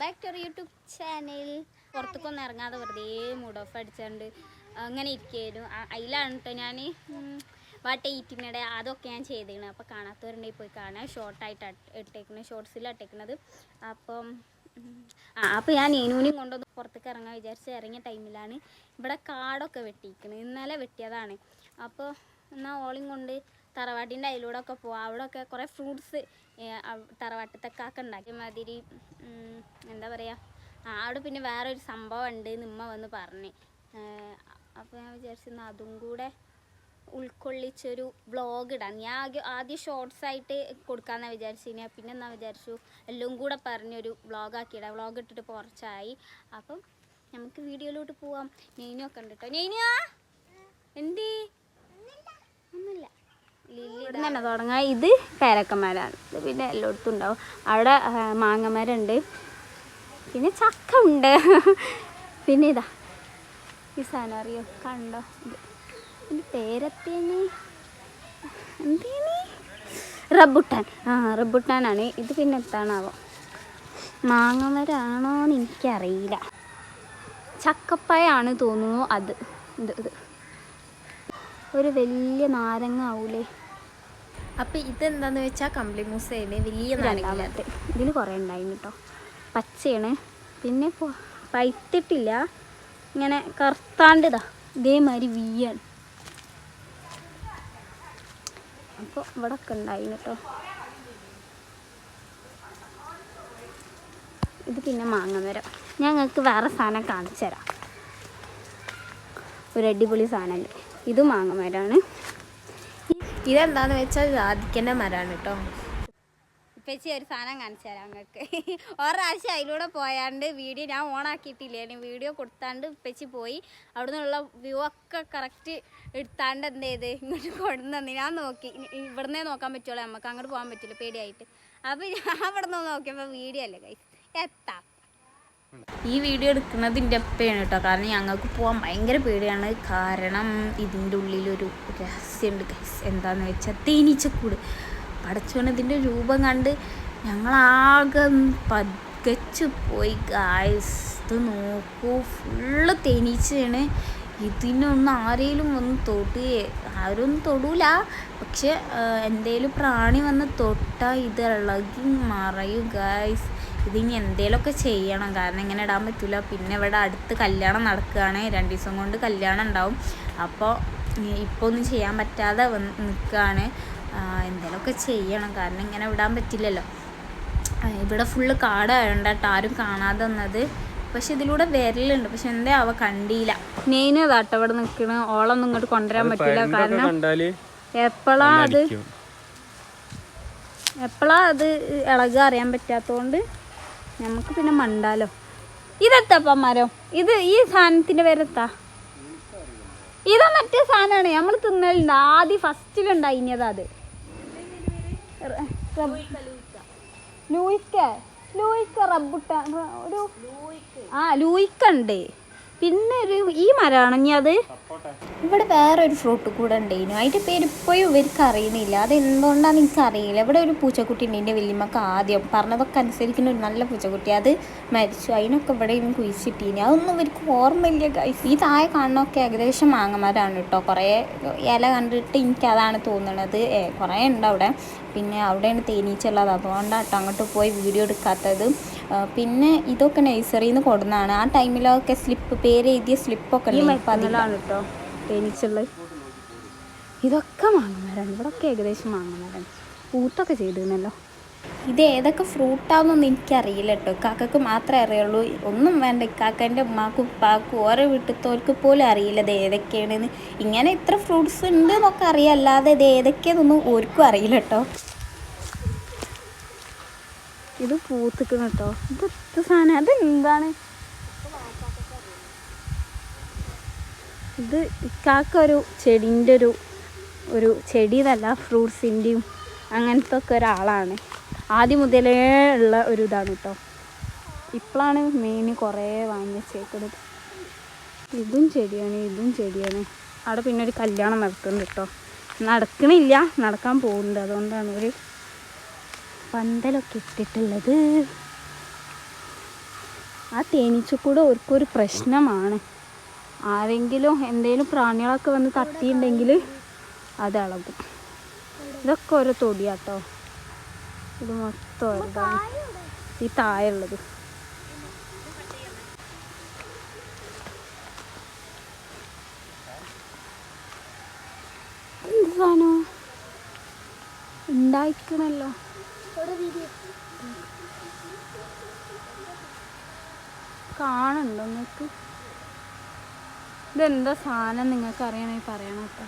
Back to YouTube channel പുറത്തേക്കൊന്നും ഇറങ്ങാതെ വെറുതെ mood off അടിച്ചുകൊണ്ട് അങ്ങനെ ഇരിക്കുകയായിരുന്നു അതിലാണ് കേട്ടോ ഞാൻ വാട്ട് എയ്റ്റിനിടെ അതൊക്കെ ഞാൻ ചെയ്തിരുന്നു അപ്പോൾ കാണാത്തവരുണ്ടെങ്കിൽ പോയി കാണാം. ഷോർട്ടായിട്ട് ഇട്ടേക്കുന്നത് ഷോർട്സിലാണ് ഇട്ടേക്കുന്നത് അപ്പം ആ അപ്പോൾ ഞാൻ ഏനൂനും കൊണ്ടൊന്ന് പുറത്തേക്ക് ഇറങ്ങാൻ വിചാരിച്ച് ഇറങ്ങിയ ടൈമിലാണ് ഇവിടെ കാടൊക്കെ വെട്ടിയിരിക്കുന്നത് ഇന്നലെ വെട്ടിയതാണ്. അപ്പോൾ എന്നാൽ ഓളിയും കൊണ്ട് തറവാട്ടിന്റെ അതിലൂടെ ഒക്കെ പോവാം അവിടെ ഒക്കെ കുറേ ഫ്രൂട്ട്സ് തറവാട്ടത്തൊക്കെ ഉണ്ടാക്കി. മാതിരി എന്താ പറയുക അവിടെ പിന്നെ വേറൊരു സംഭവം ഉണ്ട് നിമ്മ വന്ന് പറഞ്ഞ്. അപ്പോൾ ഞാൻ വിചാരിച്ചിരുന്നു അതും കൂടെ ഉൾക്കൊള്ളിച്ചൊരു വ്ളോഗ് ഇടാം. ഞാൻ ആദ്യം ആദ്യം ഷോർട്സ് ആയിട്ട് കൊടുക്കാമെന്നാണ് വിചാരിച്ചിനി പിന്നെ എന്നാ വിചാരിച്ചു എല്ലാം കൂടെ പറഞ്ഞൊരു വ്ളോഗാക്കിയിടാം വ്ളോഗ് ഇട്ടിട്ട് കുറച്ചായി. അപ്പം നമുക്ക് വീഡിയോയിലോട്ട് പോവാം. നെയ്നൊക്കെ ഉണ്ട് കേട്ടോ നെയ്നിയാ എന്തി? ഒന്നുമില്ല. ഇവിടെ തന്നെ തുടങ്ങാം. ഇത് പേരക്കന്മാരാണ്. ഇത് പിന്നെ എല്ലായിടത്തും ഉണ്ടാവും. അവിടെ മാങ്ങമാരുണ്ട് പിന്നെ ചക്ക ഉണ്ട്. പിന്നെ ഇതാ. ഈ സാധനം അറിയോ? കണ്ടോ? ഇത്. ഇതിന്റെ പേരത്തേന് എന്തേനി റബ്ബുട്ടാൻ. ആ റബ്ബുട്ടാനാണ്. ഇത് പിന്നെ എത്താണാവോ മാങ്ങമരാണോ എന്ന് എനിക്കറിയില്ല. ചക്കപ്പായാണ് തോന്നുന്നു അത്. ഇത് ഇത്. ഒരു വലിയ നാരങ്ങ ആവൂലേ അപ്പൊ ഇതെന്താന്ന് വെച്ചാൽ കമ്പിളി മൂസയാണ് വലിയ നാരങ്ങ കൊറേ ഉണ്ടായിരുന്നു കേട്ടോ പച്ചയാണ്. പിന്നെ പൈത്തിട്ടില്ല ഇങ്ങനെ കറുത്താണ്ടിതാ. ഇതേമാതിരി വീയാണ്. അപ്പോൾ ഇവിടെ ഒക്കെ ഉണ്ടായിരുന്നു കേട്ടോ ഇത് പിന്നെ മാങ്ങമരം ഞങ്ങൾക്ക് വേറെ സാധനം കാണിച്ചു തരാം. ഒരു അടിപൊളി സാധനമുണ്ട് ഇത് മാങ്ങമരമാണ് ഇതെന്താന്ന് വെച്ചാൽ ജാതിക്കന്റെ മരാണ് കേട്ടോ ഇപ്പച്ചി ഒരു സാധനം കാണിച്ചു തരാം നിങ്ങൾക്ക് ഒരാഴ്ച അതിലൂടെ പോയാണ്ട് വീഡിയോ ഞാൻ ഓണാക്കിയിട്ടില്ലേ? വീഡിയോ കൊടുത്താണ്ട് ഇപ്പച്ചി പോയി അവിടെ നിന്നുള്ള വ്യൂ ഒക്കെ കറക്റ്റ് എടുത്താണ്ട് എന്ത് ചെയ്ത്? ഇങ്ങോട്ട് കൊണ്ടുവന്നു ഞാൻ നോക്കി. ഇവിടുന്നേ നോക്കാൻ പറ്റുള്ളൂ. നമുക്ക് അങ്ങോട്ട് പോകാൻ പറ്റില്ല. പേടിയായിട്ട്. അപ്പോൾ ഞാൻ അവിടെ നിന്ന് നോക്കിയപ്പോൾ വീഡിയോ അല്ലേ കൈ എത്താ. ഈ വീഡിയോ എടുക്കുന്നത് എന്റെ അപ്പയാണ് കേട്ടോ കാരണം ഞങ്ങൾക്ക് പോകാൻ ഭയങ്കര പേടിയാണ്. കാരണം ഇതിന്റെ ഉള്ളിലൊരു രഹസ്യമുണ്ട് ഗൈസ് എന്താണെന്ന് വെച്ചാൽ തേനീച്ചക്കൂട്. പടച്ചോണ് ഇതിന്റെ രൂപം കണ്ട് ഞങ്ങളാകെ പകച്ചു പോയി. ഗായ്സ് ഇത് നോക്കൂ. ഫുള്ള് തേനീച്ചയാണ്. ഇതിനൊന്നും ആരെങ്കിലും ഒന്ന് തൊട്ട് ആരും തൊടൂല. പക്ഷെ എന്തേലും പ്രാണി വന്ന് തൊട്ടാൽ ഇത് ഇളകി മറയും ഗായ്സ്. ഇതിനി എന്തേലൊക്കെ ചെയ്യണം. കാരണം ഇങ്ങനെ ഇടാൻ പറ്റില്ല പിന്നെ ഇവിടെ അടുത്ത് കല്യാണം നടക്കുകയാണ്. രണ്ട് ദിവസം കൊണ്ട് കല്യാണം ഉണ്ടാവും. അപ്പോൾ ഇപ്പോൾ ഒന്നും ചെയ്യാൻ പറ്റാതെ വന്ന് നിൽക്കുകയാണ് എന്തേലൊക്കെ ചെയ്യണം. കാരണം ഇങ്ങനെ വിടാൻ പറ്റില്ലല്ലോ. ഇവിടെ ഫുള്ള് കാടായതുകൊണ്ട് കേട്ടോ ആരും കാണാതെ വന്നത്. പക്ഷെ ഇതിലൂടെ വരലുണ്ട്. പക്ഷെ എന്താ അവ കണ്ടില്ല. നെയ്ന് അതാട്ടോ ഇവിടെ നിൽക്കണ ഓളൊന്നും ഇങ്ങോട്ട് കൊണ്ടുവരാൻ പറ്റില്ല കാരണം എപ്പോഴാ അത് എപ്പോഴാ അത് ഇളകുക അറിയാൻ പറ്റാത്തതുകൊണ്ട് നമുക്ക് പിന്നെ മണ്ടാലോ? ഇതെത്താപ്പാ മരം? ഇത് ഈ സാധനത്തിന്റെ പേരെത്താ ഇതാ മറ്റേ സാധനമാണ് നമ്മൾ തിന്നലുണ്ട്. ആദ്യം ഫസ്റ്റിലുണ്ടായിഞ്ഞത് അത്. ലൂയിക്ക. ലൂയിക്ക റബ്ബുട്ട ഒരു ആ ലൂയിക്ക ഉണ്ട് പിന്നെ ഒരു ഈ മരമാണ്. ഇനി അത് ഇവിടെ വേറെ ഒരു ഫ്രൂട്ട് കൂടെ ഉണ്ടായിരുന്നു അതിന്റെ പേര് ഇപ്പോഴും ഇവർക്ക് അറിയുന്നില്ല. അത് എന്തുകൊണ്ടാണെന്ന് എനിക്ക് അറിയില്ല ഇവിടെ ഒരു പൂച്ചക്കുട്ടി ഉണ്ട് എന്റെ വല്യമ്മക്ക് ആദ്യം. പറഞ്ഞതൊക്കെ അനുസരിക്കുന്ന ഒരു നല്ല പൂച്ചക്കുട്ടി. അത് മരിച്ചു. അതിനൊക്കെ ഇവിടെ ഇവൻ കുഴിച്ചിട്ടീനി. അതൊന്നും ഇവർക്ക് ഓർമ്മയില്ല ഗൈസ് ഈ താഴെ കാണുന്നൊക്കെ ഏകദേശം മാങ്ങമാരാണ് കേട്ടോ. കുറേ ഇല കണ്ടിട്ട് എനിക്ക് അതാണ് തോന്നുന്നത് ഏ, കുറേ ഉണ്ട് അവിടെ. പിന്നെ അവിടെയാണ് തേനീച്ചുള്ളത് അതുകൊണ്ടാണ് കേട്ടോ അങ്ങോട്ട് പോയി വീഡിയോ എടുക്കാത്തത്. പിന്നെ ഇതൊക്കെ നഴ്സറിയിൽ നിന്ന് കൊടുന്നതാണ് ആ ടൈമിലൊക്കെ സ്ലിപ്പ് പേര് എഴുതിയ സ്ലിപ്പൊക്കെ മരത്തിലാണ് കേട്ടോ തേനീച്ചുള്ളത് ഇതൊക്കെ മാങ്ങമരാണ് ഇവിടൊക്കെ ഏകദേശം മാങ്ങമരാണ് പൂത്തൊക്കെ ചെയ്തിരുന്നല്ലോ. ഇത് ഏതൊക്കെ ഫ്രൂട്ടാണെന്നൊന്നും എനിക്കറിയില്ല കേട്ടോ കാക്കക്ക് മാത്രമേ അറിയുള്ളൂ. ഒന്നും വേണ്ട. ഇക്കാക്കന്റെ ഉമ്മാക്കും ഉപ്പാക്കും ഓരോ വീട്ടിലത്തോർക്ക് പോലും അറിയില്ല ഇത് ഏതൊക്കെയാണെന്ന്. ഇങ്ങനെ ഇത്ര ഫ്രൂട്ട്സ് ഉണ്ട് എന്നൊക്കെ അറിയാം. അല്ലാതെ ഇത് ഏതൊക്കെയാണെന്നൊന്നും ഓർക്കും അറിയില്ല കേട്ടോ ഇത് പൂത്തിക്കണം കേട്ടോ ഇത് എത്ര സാധനം അതെന്താണ്? ഇത് ഇക്കാക്ക ഒരു ചെടീന്റെ ഒരു ഒരു ചെടിയതല്ല ഫ്രൂട്ട്സിന്റെയും അങ്ങനത്തെ ഒക്കെ ഒരാളാണ്. ആദ്യം മുതലേ ഉള്ള ഒരു ഇതാണ് കേട്ടോ ഇപ്പോഴാണ് മെയിൻ കുറേ വാങ്ങിച്ചേക്കുന്നത് ഇതും ചെടിയാണ് ഇതും ചെടിയാണ്. അവിടെ പിന്നെ ഒരു കല്യാണം നടക്കുന്നുണ്ട് കേട്ടോ നടക്കണില്ല നടക്കാൻ പോകുന്നുണ്ട്. അതുകൊണ്ടാണ് ഒരു പന്തലൊക്കെ ഇട്ടിട്ടുള്ളത്. ആ തേനീച്ചക്കൂട് അവർക്കൊരു പ്രശ്നമാണ്. ആരെങ്കിലും എന്തെങ്കിലും പ്രാണികളൊക്കെ വന്ന് തട്ടിയിട്ടുണ്ടെങ്കിൽ അത് ഇളകും. ഇതൊക്കെ ഓരോ തൊടിയാട്ടോ. ഇത് മൊത്തം ഈ താഴെയുള്ളത്. എന്ത് സാധനം? ഉണ്ടായിക്കണല്ലോ കാണുന്നുണ്ടോ നിങ്ങൾക്ക് ഇതെന്താ സാധനം നിങ്ങൾക്ക് അറിയണമെങ്കിൽ പറയണം കേട്ടോ.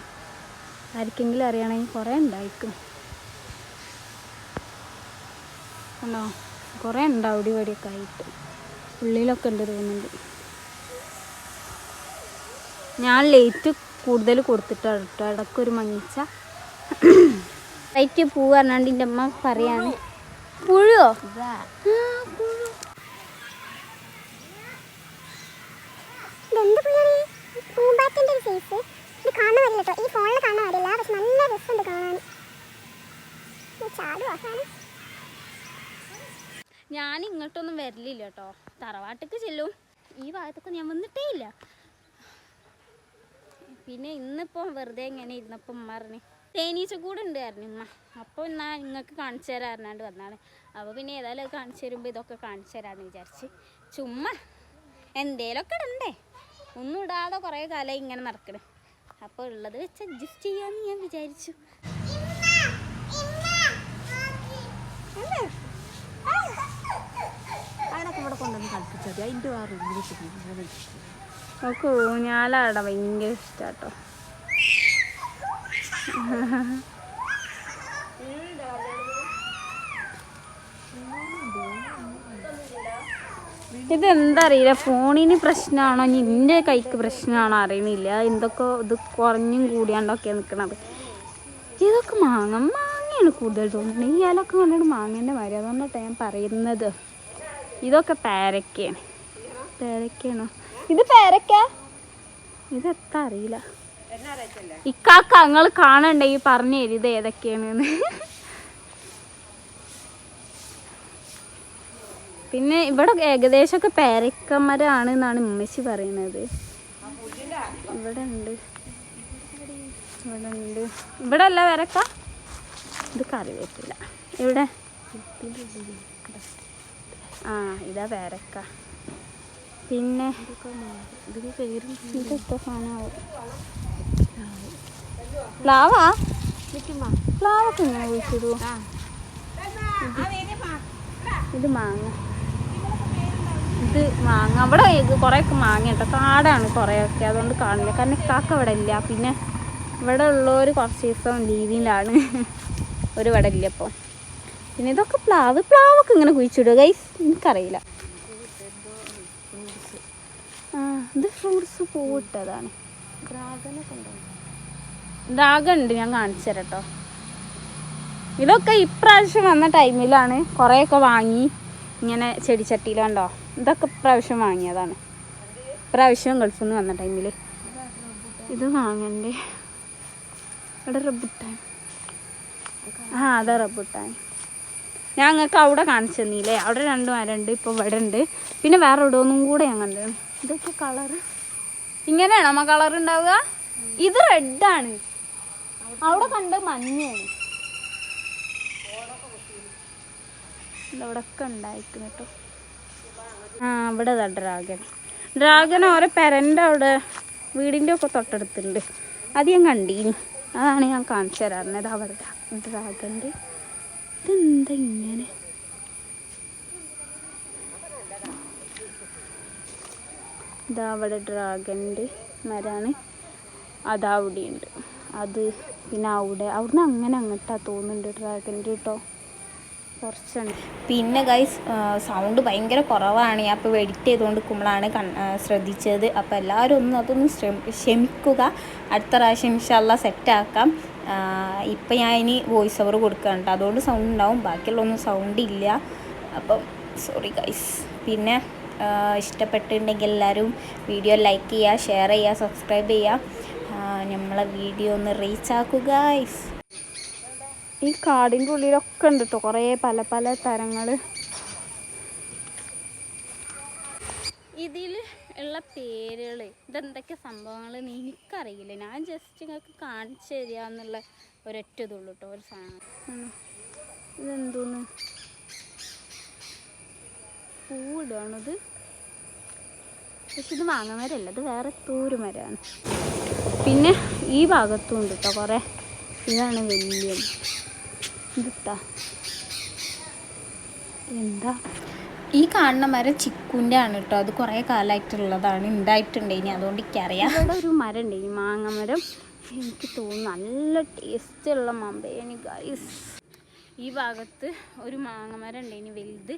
ആർക്കെങ്കിലും അറിയണമെങ്കിൽ കുറേ ഉണ്ടായിരിക്കും. കണ്ടോ കുറേ ഉണ്ട് അവിടെ ഇവിടെയൊക്കെ ആയിട്ട്. ഉള്ളിലൊക്കെ ഉണ്ട് തോന്നുന്നുണ്ട്. ഞാൻ ലേറ്റ് കൂടുതൽ കൊടുത്തിട്ടാണ് കേട്ടോ. ഇടയ്ക്കൊരു മങ്ങിച്ച ലൈറ്റ് പൂ പറഞ്ഞാണ്ട് എന്റെ അമ്മ പറയാണ്. പുഴുവോ? ഈ ഫോണിൽ കാണാൻ പക്ഷെ നല്ല രസമുണ്ട് കാണാൻ. ഞാൻ ഇങ്ങോട്ടൊന്നും വരലില്ല കേട്ടോ തറവാട്ടിക്ക് ചെല്ലും. ഈ ഭാഗത്തൊക്കെ ഞാൻ വന്നിട്ടേ ഇല്ല. പിന്നെ ഇന്നിപ്പോ വെറുതെ ഇങ്ങനെ ഇരുന്നപ്പം ഉമ്മ പറഞ്ഞു തേനീച്ച കൂടെ ഉണ്ടായിരുന്നു ഉമ്മ അപ്പോൾ എന്നാ നിങ്ങൾക്ക് കാണിച്ചു തരാറിനാണ്ട് വന്നാണ്. അപ്പോൾ പിന്നെ ഏതായാലും കാണിച്ചു തരുമ്പോൾ ഇതൊക്കെ കാണിച്ചു തരാമെന്ന് വിചാരിച്ച്. ചുമ്മാ എന്തേലൊക്കെ ഇടണ്ടേ. ഒന്നും ഇടാതെ കുറേ കാലം ഇങ്ങനെ നടക്കണേ. അപ്പോൾ ഉള്ളത് വെച്ച് അഡ്ജസ്റ്റ് ചെയ്യാമെന്ന് ഞാൻ വിചാരിച്ചു. ഇവിടെ കൊണ്ടുവന്ന് നമുക്ക് ഊഞ്ഞാലാട ഭയങ്കര ഇഷ്ടാട്ടോ. ഇതെന്താ അറിയില്ല ഫോണിന് പ്രശ്നമാണോ? ഇനി കൈക്ക് പ്രശ്നമാണോ അറിയണില്ല എന്തൊക്കെ ഇത് കുറഞ്ഞും കൂടിയാണ്ടൊക്കെ നിൽക്കണത് ഇതൊക്കെ മാങ്ങ മാങ്ങയാണ് കൂടുതൽ തോന്നുന്നത്. ഈ ഇലൊക്കെ കണ്ടിട്ട് മാങ്ങേന്റെ മാതിരി അതുകൊണ്ടാട്ടോ ഞാൻ പറയുന്നത്. ഇതൊക്കെ പേരക്കയാണ്. പേരക്കയാണോ? ഇത് പേരക്ക? ഇതെത്താ അറിയില്ല. ഇക്കാക്ക നിങ്ങൾ കാണണ്ടെങ്കിൽ പറഞ്ഞു തരും ഇത് ഏതൊക്കെയാണെന്ന്. പിന്നെ ഇവിടെ ഏകദേശമൊക്കെ പേരക്കമരാണ് എന്നാണ് ഉമ്മച്ചി പറയുന്നത്. ഇവിടെ ഉണ്ട് ഇവിടെ ഉണ്ട് ഇവിടെ അല്ല പേരക്ക? ഇത് കറിവേപ്പില്ല ഇവിടെ ആ ഇതാ പേരക്ക. പിന്നെ ഇതൊക്കെ സാധനമാവും പ്ലാവാ? പ്ലാവൊക്കെ ഇങ്ങനെ കുഴിച്ചിടൂ. ഇത് മാങ്ങ. ഇത് മാങ്ങ. അവിടെ കുറേയൊക്കെ മാങ്ങ കേട്ടോ കാടാണ് കുറേയൊക്കെ. അതുകൊണ്ട് കാണില്ല. കാരണം കാക്ക ഇവിടെ ഇല്ല. പിന്നെ ഇവിടെ ഉള്ളവർ കുറച്ച് ദിവസം ലീവിലാണ്. ഒരു ഇവിടെ ഇല്ല അപ്പോൾ പിന്നെ ഇതൊക്കെ പ്ലാവ്. പ്ലാവൊക്കെ ഇങ്ങനെ കുഴിച്ചിടുക ഗൈസ് എനിക്കറിയില്ല. ആ ഇത് ഫ്രൂട്ട്സ് പൂവിട്ടതാണ്. ഡ്രാഗൺ ഉണ്ട് ഞാൻ കാണിച്ചു തരാം കേട്ടോ ഇതൊക്കെ ഇപ്രാവശ്യം വന്ന ടൈമിലാണ് കുറേയൊക്കെ വാങ്ങി ഇങ്ങനെ ചെടിച്ചട്ടിയിലുണ്ടോ. ഇതൊക്കെ ഇപ്രാവശ്യം വാങ്ങിയതാണ്. ഇപ്രാവശ്യം ഗൾഫിൽ നിന്ന് വന്ന ടൈമിൽ ഇത് വാങ്ങണ്ടേ. ഇവിടെ റബ്ബുട്ടാൻ. ആ അതെ റബ്ബുട്ടാൻ. ഞാൻ നിങ്ങൾക്ക് അവിടെ കാണിച്ചു തന്നില്ലേ? അവിടെ രണ്ട് മരമുണ്ട് ഇപ്പോൾ ഇവിടെ ഉണ്ട്. പിന്നെ വേറെ ഇവിടെ ഒന്നും കൂടെ ഞാൻ കണ്ടു. ഇതൊക്കെ കളർ ഇങ്ങനെയാണോ അമ്മ കളർ ഉണ്ടാവുക? ഇത് റെഡാണ് അവിടെ കണ്ട് മഞ്ഞാണ് ഇവിടൊക്കെ ഉണ്ടായിരിക്കുന്നു കേട്ടോ ആ അവിടെ ഇതാ ഡ്രാഗൺ ഡ്രാഗൺ ഓരോ പെരന്റെ അവിടെ വീടിന്റെ ഒക്കെ തൊട്ടടുത്തുണ്ട്. അത് ഞാൻ കണ്ടീനി. അതാണ് ഞാൻ കാണിച്ചു തരാറുണ്ട്. അവരുടെ ഡ്രാഗന്റെ. ഇതെന്താ ഇങ്ങനെ? ഇതാ അവിടെ ഡ്രാഗന്റെ മരാണ്. അതാ അവിടെയുണ്ട്. അത് പിന്നെ അവിടെ അവിടുന്ന് അങ്ങനെ അങ്ങോട്ടാ തോന്നുന്നുണ്ട് ഡ്രാഗന്റെ കേട്ടോ കുറച്ചുണ്ട് പിന്നെ ഗൈസ് സൗണ്ട് ഭയങ്കര കുറവാണ്. ഞാൻ അപ്പോൾ എഡിറ്റ് ചെയ്തുകൊണ്ട് കൺ ശ്രദ്ധിച്ചത്. അപ്പോൾ എല്ലാവരും ഒന്ന് അതൊന്ന് ക്ഷമിക്കുക. അടുത്ത പ്രാവശ്യം ഇൻഷാല്ല സെറ്റാക്കാം ഇപ്പം ഞാൻ ഇനി വോയിസ് ഓവർ കൊടുക്കുന്നുണ്ട് അതുകൊണ്ട് സൗണ്ട് ഉണ്ടാവും. ബാക്കിയുള്ളൊന്നും സൗണ്ട് ഇല്ല. അപ്പം സോറി ഗൈസ് പിന്നെ ഇഷ്ടപ്പെട്ടിട്ടുണ്ടെങ്കിൽ എല്ലാവരും വീഡിയോ ലൈക്ക് ചെയ്യുക ഷെയർ ചെയ്യുക സബ്സ്ക്രൈബ് ചെയ്യുക. നമ്മളെ വീഡിയോ ഒന്ന് റീച്ച് ആക്കുക ഗൈസ് ഈ കാടിന്റെ ഉള്ളിലൊക്കെ ഉണ്ട് കേട്ടോ കുറേ പല പല തരങ്ങൾ ഇതിൽ ഉള്ള പേരുകൾ ഇതെന്തൊക്കെ സംഭവങ്ങൾ എനിക്കറിയില്ല. ഞാൻ ജസ്റ്റ് നിങ്ങൾക്ക് കാണിച്ചു തരികയെന്നുള്ള ഒരൊറ്റ ഇതുള്ളൂ കേട്ടോ ഒരു സാധനം. ഇതെന്തോന്ന്? പൂവിടുകയാണത് പക്ഷെ ഇത് മാങ്ങമരല്ല ഇത് വേറെ തൂര് മരമാണ്. പിന്നെ ഈ ഭാഗത്തും ഉണ്ട് കേട്ടോ കുറേ. ഇതാണ് വലിയ. ഇതിട്ടാ. എന്താ? ഈ കാണുന്ന മരം ചിക്കുന്റെ ആണ് കേട്ടോ അത് കുറേ കാലമായിട്ടുള്ളതാണ്. ഉണ്ടായിട്ടുണ്ട് ഇനി. അതുകൊണ്ട് എനിക്കറിയാം. ഇവിടെ ഒരു മരം ഉണ്ട് ഈ മാങ്ങ മരം എനിക്ക് തോന്നുന്നു നല്ല ടേസ്റ്റ് ടേസ്റ്റുള്ള മമ്പേനി ഗൈസ് ഈ ഭാഗത്ത് ഒരു മാങ്ങ മരം ഉണ്ട് ഇനി വലുത്.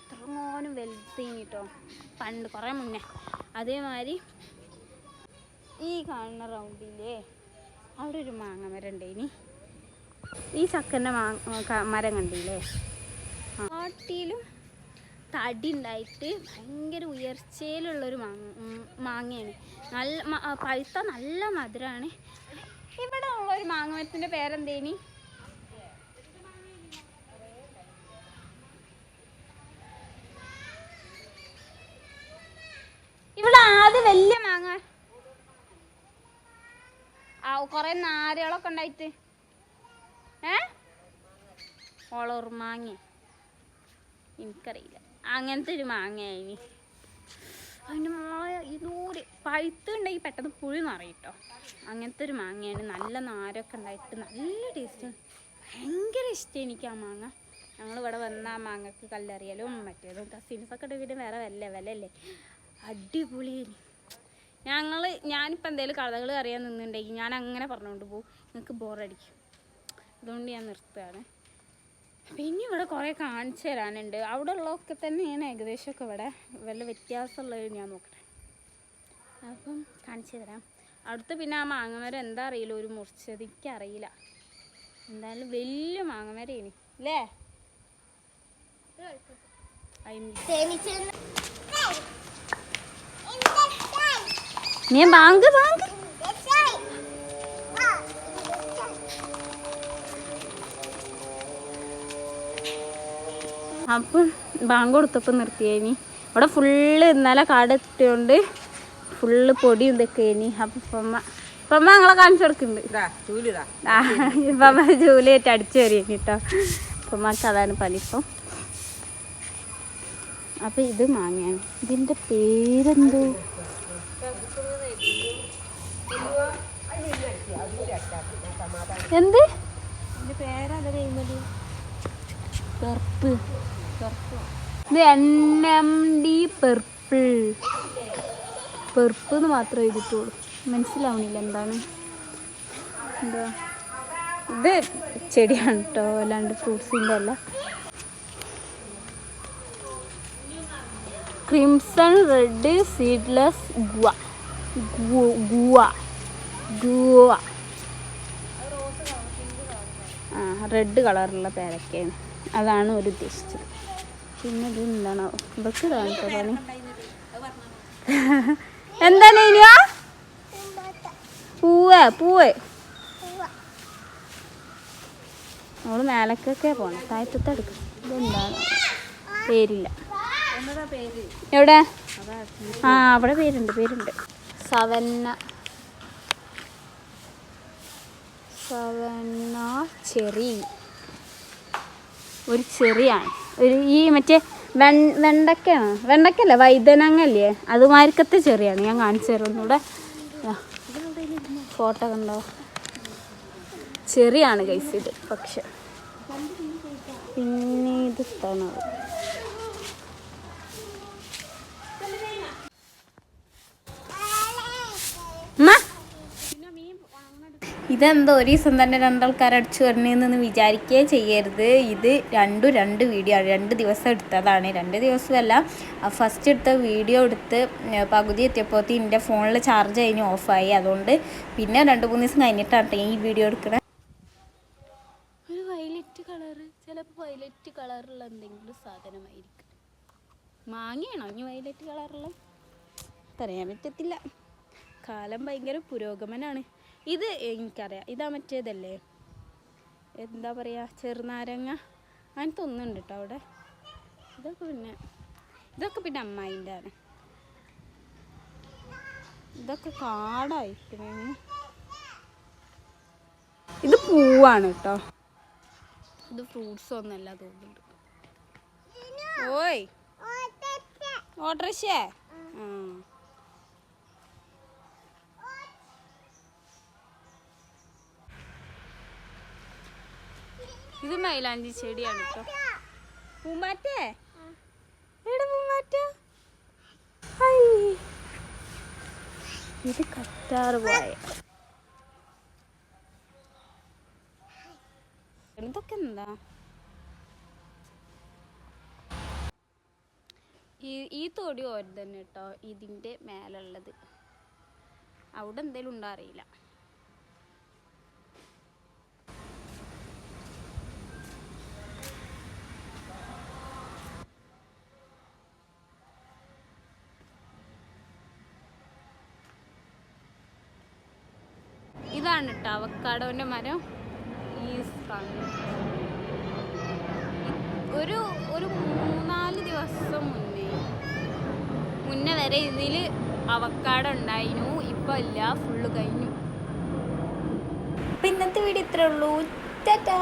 ഇത്രങ്ങോനും വലുത് കേട്ടോ പണ്ട് കുറേ മുന്നേ. അതേമാതിരി ഈ കാണുന്ന റൗണ്ടില്ലേ അവിടെ ഒരു മാങ്ങ മരം ഉണ്ട് ഇനി. ഈ ചക്കന്റെ മാങ്ങ മരം കണ്ടില്ലേ? കാട്ടിലും തടി ഉണ്ടായിട്ട് ഭയങ്കര ഉയർച്ചയിലുള്ളൊരു മാങ്ങ മാങ്ങയാണ്. നല്ല പഴുത്ത നല്ല മധുരമാണ് ഇവിടെ ഉള്ള ഒരു മാങ്ങ മരത്തിന്റെ പേരെന്തേനി ഇവിടെ ആദ്യം വലിയ മാങ്ങ ആ കുറെ നാരുകളൊക്കെ ഉണ്ടായിട്ട്. ഏ? ഓളൂർ മാങ്ങ. എനിക്കറിയില്ല. അങ്ങനത്തെ ഒരു മാങ്ങയായി അതിന്റെ മോളെ ഇതൂര് പഴുത്തുണ്ടെങ്കിൽ പെട്ടെന്ന് പുഴു നിറയിട്ടോ. അങ്ങനത്തെ ഒരു മാങ്ങയാണ്. നല്ല നാരൊക്കെ ഉണ്ടായിട്ട് നല്ല ടേസ്റ്റ് ഭയങ്കര ഇഷ്ടം എനിക്ക് ആ മാങ്ങ. ഞങ്ങൾ ഇവിടെ വന്ന ആ മാങ്ങക്ക് കല്ലെറിയലും മറ്റേതും കസിൻസൊക്കെ വീട് വേറെ വില വില അല്ലേ അടിപൊളി ഞങ്ങൾ ഞാനിപ്പോൾ എന്തെങ്കിലും കഥകൾ അറിയാൻ നിന്നുണ്ടെങ്കിൽ ഞാൻ അങ്ങനെ പറഞ്ഞുകൊണ്ട് പോകും നിങ്ങൾക്ക് ബോറടിക്കും. അതുകൊണ്ട് ഞാൻ നിർത്തുകയാണ്. പിന്നെ ഇവിടെ കുറേ കാണിച്ചു തരാനുണ്ട്. അവിടെ ഉള്ളതൊക്കെ തന്നെയാണ് ഏകദേശമൊക്കെ ഇവിടെ. വല്ല വ്യത്യാസമുള്ളത് ഞാൻ നോക്കട്ടെ. അപ്പം കാണിച്ചു തരാം. അടുത്ത് പിന്നെ ആ മാങ്ങമരം എന്താ അറിയില്ല. ഒരു മുറിച്ചത് എനിക്കറിയില്ല എന്തായാലും വലിയ മാങ്ങമരേനി. അല്ലേ? നീ ബാങ്ക് ബാങ്ക്. അപ്പം ബാങ്ക് കൊടുത്തപ്പോൾ നിർത്തിയേനി. ഇവിടെ ഫുള്ള് ഇന്നലെ കാടെത്തിയോണ്ട് ഫുള്ള് പൊടി ഇതൊക്കെ ഇനി അപ്പം ഇപ്പമ്മ ഇപ്പമ്മ ഞങ്ങളെ കാണിച്ചു കൊടുക്കുന്നുണ്ട്. ആ ഇപ്പമ്മ ജോലിയായിട്ട് അടിച്ചു വരികയാണ് കേട്ടോ ഇപ്പമ്മക്ക് അതാണ് പലിപ്പം അപ്പം ഇത് മാങ്ങയാണ്. ഇതിന്റെ പേരെന്തോ? എന്ത്? പെർപ്പ്. ഇത് N M D purple purp എന്ന് മാത്രമേ എഴുതിട്ടുള്ളൂ മനസ്സിലാവണില്ല എന്താണ്? എന്താ? ഇത് ചെടിയാണ് കേട്ടോ അല്ലാണ്ട് ഫ്രൂട്ട്സിന്റെ അല്ല. Crimson red seedless guava guava guava red കളറുള്ള പേരക്കയാണ്. അതാണ് ഒരു ഉദ്ദേശിച്ചത്. പിന്നെ ഇത് എന്താണ്? ഇതാണ് പണി എന്താണ് ഇനിയാ പൂവ് പൂവ്. നമ്മൾ മേലക്കൊക്കെ പോണം. താഴത്തെ എടുക്കും. ഇതെന്താണ്? പേരില്ല. എവിടെ? ആ അവിടെ പേരുണ്ട് പേരുണ്ട്. സവന്ന. Savanna cherry. ഒരു ചെറിയാണ്. ഒരു ഈ മറ്റേ വെൺ വെണ്ടക്കയാണ്. വെണ്ടക്കല്ല വൈതനങ്ങല്ലേ? അതുമാരിക്കത്തെ ചെറിയാണ്. ഞാൻ കാണിച്ചു തരാം ഒന്നുകൂടെ. ഫോട്ടോ കണ്ടോ? ചെറിയാണ് കൈസ് ഇത് പക്ഷെ. പിന്നെ ഇത് ഇഷ്ടമാണ് ഇതെന്തോ ഒരു ദിവസം തന്നെ രണ്ടാൾക്കാർ അടിച്ചു വരണേന്ന് വിചാരിക്കുകയേ ചെയ്യരുത്. ഇത് രണ്ടും രണ്ട് വീഡിയോ ആണ്. രണ്ട് ദിവസം എടുത്തതാണ്. രണ്ട് ദിവസമല്ല. ഫസ്റ്റ് എടുത്ത വീഡിയോ എടുത്ത് പകുതി എത്തിയപ്പോൾ എന്റെ ഫോണിൽ ചാർജ് കഴിഞ്ഞ് ഓഫായി അതുകൊണ്ട് പിന്നെ രണ്ട് മൂന്ന് ദിവസം കഴിഞ്ഞിട്ടാണ് ഈ വീഡിയോ എടുക്കണേ. ഒരു വയലറ്റ് കളറ് ചിലപ്പോൾ വയലറ്റ് കളറുള്ള എന്തെങ്കിലും സാധനമായിരിക്കും. മാങ്ങയാണോ ഇനി വയലറ്റ് കളറുള്ള പറയാൻ പറ്റത്തില്ല. കാലം ഭയങ്കര പുരോഗമനാണ്. ഇത് എനിക്കറിയാം. ഇതാ മറ്റേതല്ലേ? എന്താ പറയുക ചെറുനാരങ്ങ. അങ്ങനത്തെ ഒന്നുണ്ട് കേട്ടോ അവിടെ? ഇതൊക്കെ പിന്നെ ഇതൊക്കെ പിന്നെ അമ്മായിന്റെ ആണ് ഇതൊക്കെ കാടായിരിക്കണേ. ഇത് പൂവാണ് കേട്ടോ ഇത് ഫ്രൂട്ട്സ് ഒന്നല്ല തോന്നുന്നുണ്ട്. ഓയ്. ഓട്ടർഷേ? ഇത് മൈലാഞ്ചി ചെടിയാണ് കേട്ടോ പൂമാറ്റേ എവിടെ പൂമാറ്റ. ഇത് കറ്റാറ് പോയ ഇതൊക്കെ എന്താ? ഈ ഈ തൊടി ഓരോ തന്നെ കേട്ടോ ഇതിന്റെ മേലുള്ളത്. അവിടെ എന്തേലും ഉണ്ടോ അറിയില്ല. ഇതാണ് കേട്ടോ അവക്കാടോന്റെ മരം. ഈ ഒരു ഒരു മൂന്നാൽ ദിവസം മുന്നേ മുന്നേ വരെ ഇതിൽ അവക്കാട ഉണ്ടായിരുന്നു. ഇപ്പൊ ഇല്ല ഫുള്ള് കഴിഞ്ഞു. ഇന്നത്തെ വീഡിയോ ഇത്രേ ഉള്ളൂ. ടാറ്റാ.